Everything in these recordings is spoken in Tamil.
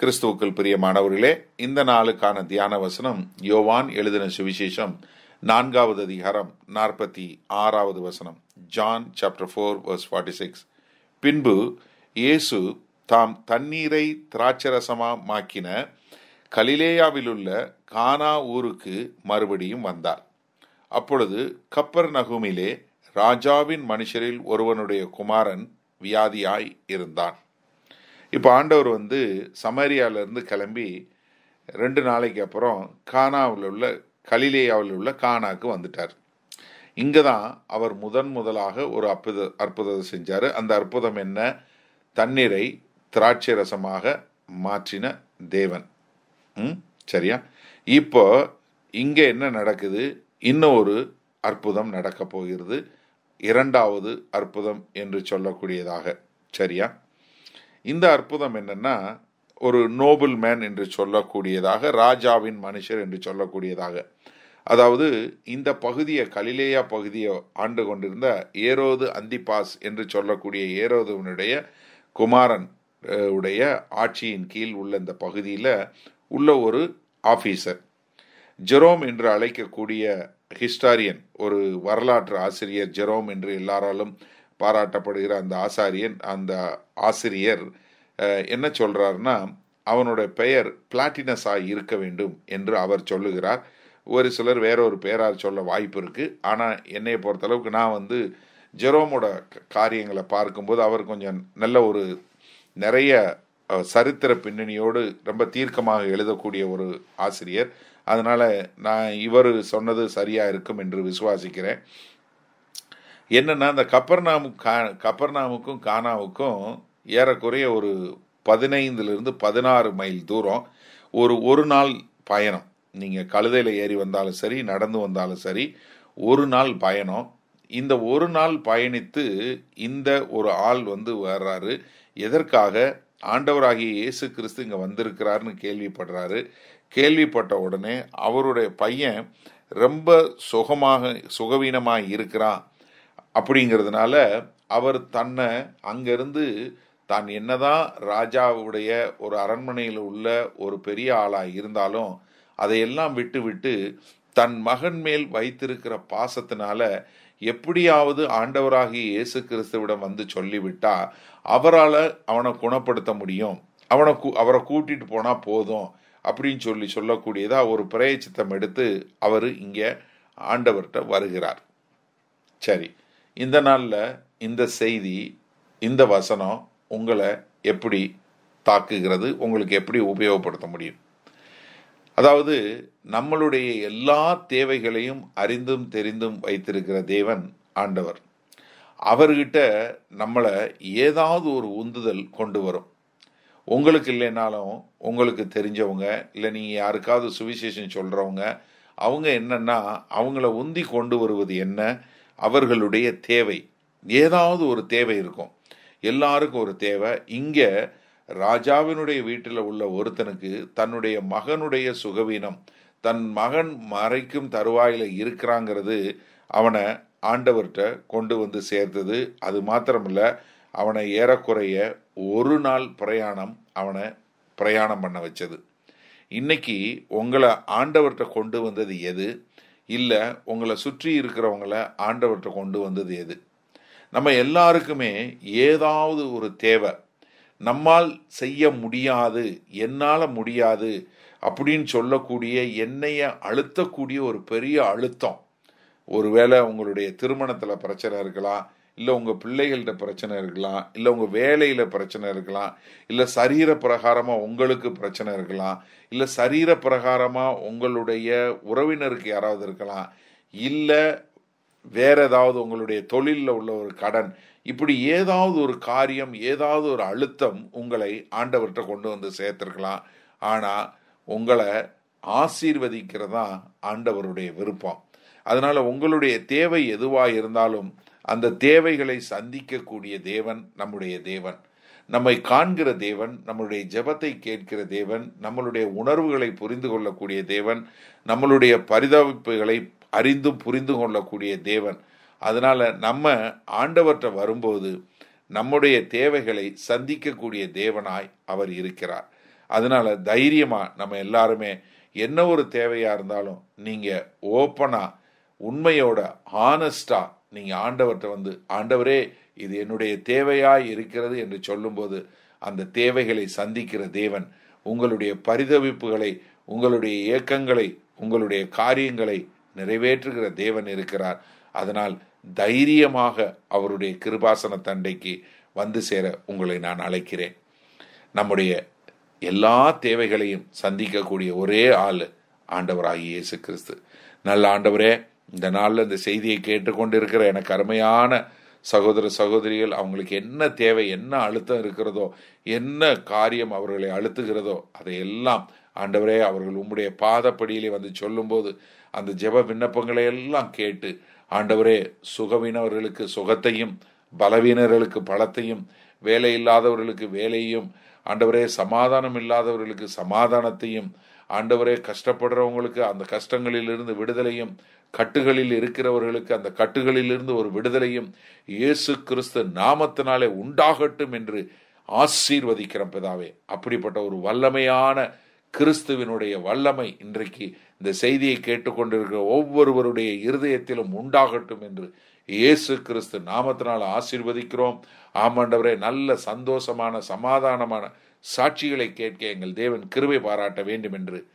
கிறிஸ்துவுக்குள் பிரியமானவர்களே இந்த நாளுக்கான தியான வசனம் யோவான் எழுதின சுவிசேஷம் நான்காவது அதிகாரம் நாற்பத்தி ஆறாவது வசனம் John chapter four verse forty six பின்பு இயேசு தாம் தண்ணீரை திராட்சரசமாக்கின கலிலேயாவிலுள்ள கானா ஊருக்கு மறுபடியும் வந்தார். அப்பொழுது கப்பர் நகுமிலே ராஜாவின் மனுஷரில் ஒருவனுடைய குமாரன் வியாதியாய் இருந்தான். இப்போ ஆண்டவர் வந்து சமரியாவிலேருந்து கிளம்பி ரெண்டு நாளைக்கு அப்புறம் கானாவில் உள்ள கலிலேயாவில் உள்ள கானாக்கு வந்துட்டார். இங்கே தான் அவர் முதன் முதலாக ஒரு அற்புத அற்புதத்தை செஞ்சார். அந்த அற்புதம் என்ன? தண்ணீரை திராட்சை ரசமாக மாற்றின தேவன். ம்? சரியா? இப்போ இங்கே என்ன நடக்குது? இன்னொரு அற்புதம் நடக்கப் போகிறது. இரண்டாவது அற்புதம் என்று சொல்லக்கூடியதாக. சரியா? இந்த அற்புதம் என்னன்னா ஒரு நோபல் மேன் என்று சொல்லக்கூடியதாக ராஜாவின் மனுஷர் என்று சொல்லக்கூடியதாக. அதாவது இந்த பகுதியை கலிலேயா பகுதியை ஆண்டு கொண்டிருந்த ஏரோது அந்திபாஸ் என்று சொல்லக்கூடிய ஏரோதுவனுடைய குமாரன் உடைய ஆட்சியின் கீழ் உள்ள இந்த பகுதியில் உள்ள ஒரு ஆஃபீஸர் ஜெரோம் என்று அழைக்கக்கூடிய ஹிஸ்டாரியன் ஒரு வரலாற்று ஆசிரியர் ஜெரோம் என்று எல்லாராலும் பாராட்டப்படுகிற அந்த ஆசாரியன் அந்த ஆசிரியர் என்ன சொல்றாருன்னா அவனோட பெயர் பிளாட்டினஸாக இருக்க வேண்டும் என்று அவர் சொல்லுகிறார். ஒரு சிலர் வேற ஒரு பெயரால் சொல்ல வாய்ப்பு இருக்கு. ஆனால் என்னையை பொறுத்தளவுக்கு நான் வந்து ஜெரோமோட காரியங்களை பார்க்கும்போது அவர் கொஞ்சம் நல்ல ஒரு நிறைய சரித்திர பின்னணியோடு ரொம்ப தீர்க்கமாக எழுதக்கூடிய ஒரு ஆசிரியர். அதனால நான் இவர் சொன்னது சரியா இருக்கும் என்று விசுவாசிக்கிறேன். என்னன்னா அந்த கப்பர்நாமு கா கப்பர்நாமுக்கும் கானாவுக்கும் ஏறக்குறைய ஒரு பதினைந்துலேருந்து பதினாறு மைல் தூரம் ஒரு ஒரு நாள் பயணம். நீங்கள் கழுதையில் ஏறி வந்தாலும் சரி நடந்து வந்தாலும் சரி ஒரு நாள் பயணம். இந்த ஒரு நாள் பயணித்து இந்த ஒரு ஆள் வந்து வர்றாரு. எதற்காக? ஆண்டவராகிய இயேசு கிறிஸ்து இங்கே வந்திருக்கிறாருன்னு கேள்விப்படுறாரு. கேள்விப்பட்ட உடனே அவருடைய பையன் ரொம்ப சுகமாக சுகவீனமாக இருக்கிறான். அப்படிங்கிறதுனால அவர் தன்னை அங்கிருந்து தான் என்னதான் ராஜாவுடைய ஒரு அரண்மனையில் உள்ள ஒரு பெரிய ஆளாக இருந்தாலும் அதையெல்லாம் விட்டுவிட்டு தன் மகன் மேல் வைத்திருக்கிற பாசத்தினால எப்படியாவது ஆண்டவராகிய இயேசு கிறிஸ்துவிடம் வந்து சொல்லிவிட்டா அவரால் அவனை குணப்படுத்த முடியும். அவனை அவரை கூட்டிட்டு போனால் போதும் அப்படின்னு சொல்லி சொல்லக்கூடியதாக ஒரு பிரயச்சித்தம் எடுத்து அவர் இங்கே ஆண்டவர்கிட்ட வருகிறார். சரி. இந்த நாளில் இந்த செய்தி இந்த வசனம் உங்களை எப்படி தாக்குகிறது உங்களுக்கு எப்படி உபயோகப்படுத்த முடியும்? அதாவது நம்மளுடைய எல்லா தேவைகளையும் அறிந்தும் தெரிந்தும் வைத்திருக்கிற தேவன் ஆண்டவர். அவர்கிட்ட நம்மளை ஏதாவது ஒரு உந்துதல் கொண்டு வரும். உங்களுக்கு இல்லைனாலும் உங்களுக்கு தெரிஞ்சவங்க இல்லை நீங்கள் யாருக்காவது சுவிசேஷம் சொல்கிறவங்க அவங்க என்னென்னா அவங்கள உந்தி கொண்டு வருவது என்ன? அவர்களுடைய தேவை. ஏதாவது ஒரு தேவை இருக்கும். எல்லாருக்கும் ஒரு தேவை. இங்கே ராஜாவினுடைய வீட்டில் உள்ள ஒருத்தனுக்கு தன்னுடைய மகனுடைய சுகவீனம் தன் மகன் மறைக்கும் தருவாயில் இருக்கிறாங்கிறது அவனை ஆண்டவர்கிட்ட கொண்டு வந்து சேர்த்தது. அது மாத்திரமில்ல அவனை ஏறக்குறைய ஒரு நாள் பிரயாணம் அவனை பிரயாணம் பண்ண வச்சது. இன்னைக்கு உங்களை ஆண்டவர்கிட்ட கொண்டு வந்தது எது? இல்லை உங்களை சுற்றி இருக்கிறவங்கள ஆண்டவர்கிட்ட கொண்டு வந்தது எது? நம்ம எல்லாருக்குமே ஏதாவது ஒரு தேவை. நம்மால் செய்ய முடியாது என்னால் முடியாது அப்படின்னு சொல்லக்கூடிய என்னைய அழுத்தக்கூடிய ஒரு பெரிய அழுத்தம். ஒருவேளை உங்களுடைய திருமணத்தில் பிரச்சனை இருக்கலாம் இல்லை உங்கள் பிள்ளைகள்கிட்ட பிரச்சனை இருக்கலாம் இல்லை உங்கள் வேலையில் பிரச்சனை இருக்கலாம் இல்லை சரீர பிரகாரமாக உங்களுக்கு பிரச்சனை இருக்கலாம் இல்லை சரீர பிரகாரமாக உங்களுடைய உறவினருக்கு யாராவது இருக்கலாம் இல்லை வேற ஏதாவது உங்களுடைய தொழிலில் உள்ள ஒரு கடன் இப்படி ஏதாவது ஒரு காரியம் ஏதாவது ஒரு அழுத்தம் உங்களை ஆண்டவர்கிட்ட கொண்டு வந்து சேர்த்துருக்கலாம். ஆனால் உங்களை ஆசீர்வதிக்கிறதா ஆண்டவருடைய விருப்பம். அதனால் உங்களுடைய தேவை எதுவாக இருந்தாலும் அந்த தேவைகளை சந்திக்கக்கூடிய தேவன் நம்முடைய தேவன். நம்மை காண்கிற தேவன் நம்மளுடைய ஜெபத்தை கேட்கிற தேவன் நம்மளுடைய உணர்வுகளை புரிந்து கொள்ளக்கூடிய தேவன் நம்மளுடைய பரிதாபிப்புகளை அறிந்தும் புரிந்து கொள்ளக்கூடிய தேவன். அதனால நம்ம ஆண்டவற்றை வரும்போது நம்முடைய தேவைகளை சந்திக்கக்கூடிய தேவனாய் அவர் இருக்கிறார். அதனால தைரியமா நம்ம எல்லாருமே என்ன ஒரு தேவையா இருந்தாலும் நீங்க ஓப்பனா உண்மையோட ஆனஸ்டா நீங்க ஆண்டவர்கிட்ட வந்து ஆண்டவரே இது என்னுடைய தேவையாய் இருக்கிறது என்று சொல்லும்போது அந்த தேவைகளை சந்திக்கிற தேவன் உங்களுடைய பரிதவிப்புகளை உங்களுடைய ஏக்கங்களை உங்களுடைய காரியங்களை நிறைவேற்றுகிற தேவன் இருக்கிறார். அதனால் தைரியமாக அவருடைய கிருபாசன தண்டைக்கு வந்து சேர உங்களை நான் அழைக்கிறேன். நம்முடைய எல்லா தேவைகளையும் சந்திக்கக்கூடிய ஒரே ஆள் ஆண்டவராகிய இயேசு கிறிஸ்து. நல்ல ஆண்டவரே இந்த நாளில் இந்த செய்தியை கேட்டுக்கொண்டிருக்கிற எனக்கு அருமையான சகோதர சகோதரிகள் அவங்களுக்கு என்ன தேவை என்ன அழுத்தம் இருக்கிறதோ என்ன காரியம் அவர்களை அழுத்துகிறதோ அதையெல்லாம் ஆண்டவரே அவர்கள் உம்முடைய பாதப்படியிலே வந்து சொல்லும்போது அந்த ஜெப விண்ணப்பங்களை எல்லாம் கேட்டு ஆண்டவரே சுகவீனவர்களுக்கு சுகத்தையும் பலவீனர்களுக்கு பலத்தையும் வேலை இல்லாதவர்களுக்கு வேலையும் ஆண்டவரே சமாதானம் இல்லாதவர்களுக்கு சமாதானத்தையும் ஆண்டவரே கஷ்டப்படுறவங்களுக்கு அந்த கஷ்டங்களிலிருந்து விடுதலையும் கட்டுகளில் இருக்கிறவர்களுக்கு அந்த கட்டுகளிலிருந்து ஒரு விடுதலையும் இயேசு கிறிஸ்து நாமத்தினாலே உண்டாகட்டும் என்று ஆசீர்வதிக்கிறோம் பிதாவே. அப்படிப்பட்ட ஒரு வல்லமையான கிறிஸ்துவினுடைய வல்லமை இன்றைக்கு இந்த செய்தியை கேட்டுக்கொண்டிருக்கிற ஒவ்வொருவருடைய இருதயத்திலும் உண்டாகட்டும் என்று இயேசு கிறிஸ்து நாமத்தினால் ஆசீர்வதிக்கிறோம். ஆமாண்டவரே நல்ல சந்தோஷமான சமாதானமான சாட்சிகளை கேட்க எங்கள் தேவன் கிருபை பாராட்ட வேண்டும் என்று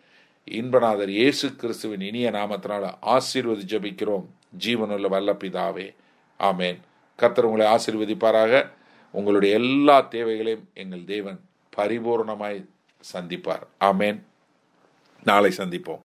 இன்பநாதர் இயேசு கிறிஸ்துவின் இனிய நாமத்தினால் ஆசீர்வதி ஜபிக்கிறோம். ஜீவனுள்ள வல்லப்பிதாவே. ஆமேன். கர்த்தர் உங்களை ஆசீர்வதிப்பாராக. உங்களுடைய எல்லா தேவைகளையும் எங்கள் தேவன் பரிபூர்ணமாய் சந்திப்பார். ஆமேன். நாளை சந்திப்போம்.